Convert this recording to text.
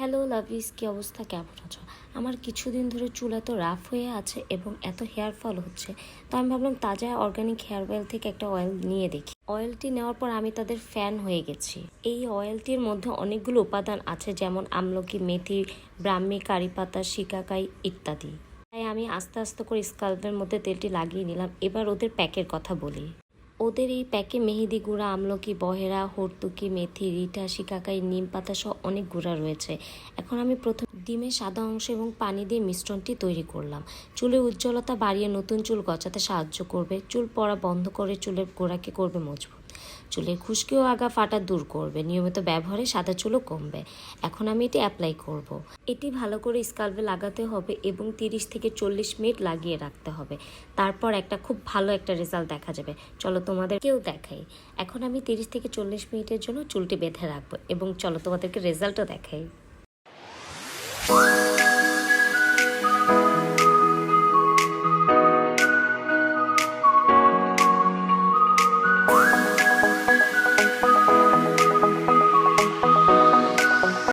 Hello লাভিস কি অবস্থা? কেমন আছো? আমার কিছুদিন ধরে চুল এত রাফ হয়ে আছে এবং এত হেয়ার ফল হচ্ছে, তো আমি ভাবলাম তাজা অর্গানিক হেয়ার অয়েল থেকে একটা অয়েল নিয়ে দেখি। অয়েলটি নেওয়ার পর আমি তাদের ফ্যান হয়ে গেছি। এই অয়েলটির মধ্যে অনেকগুলো উপাদান আছে, যেমন আমলকি, মেথি, ব্রাহ্মী, কারি পাতা শিকাকাই ইত্যাদি। তাই আমি আস্তে আস্তে করে স্কাল্পের মধ্যে তেলটি লাগিয়ে নিলাম। এবার ওদের প্যাকের কথা বলি। ওদের এই প্যাকে মেহেদি গুঁড়া, আমলকি, বহেরা, হর্তুকি, মেথি, রিঠা, শিকাকাই, নিম পাতা সহ অনেক গুঁড়া রয়েছে। এখন আমি প্রথম ডিমের সাদা অংশ এবং পানি দিয়ে মিশ্রণটি তৈরি করলাম। চুলের উজ্জ্বলতা বাড়িয়ে নতুন চুল গচাতে সাহায্য করবে। চুল পড়া বন্ধ করে চুলের গোড়াকে করবে মজবুত। চুলের খুশকি ও আগা ফাটা দূর করবে, নিয়মিত ব্যবহারে সাদা চুলও কমবে। এখন আমি এটি অ্যাপ্লাই করব। এটি ভালো করে স্কাল্পে লাগাতে হবে এবং তিরিশ থেকে চল্লিশ মিনিট লাগিয়ে রাখতে হবে। তারপর একটা খুব ভালো একটা রেজাল্ট দেখা যাবে। চলো তোমাদেরকেও দেখাই। এখন আমি তিরিশ থেকে চল্লিশ মিনিটের জন্য চুলটি বেঁধে রাখব এবং চলো তোমাদেরকে রেজাল্টও দেখাই।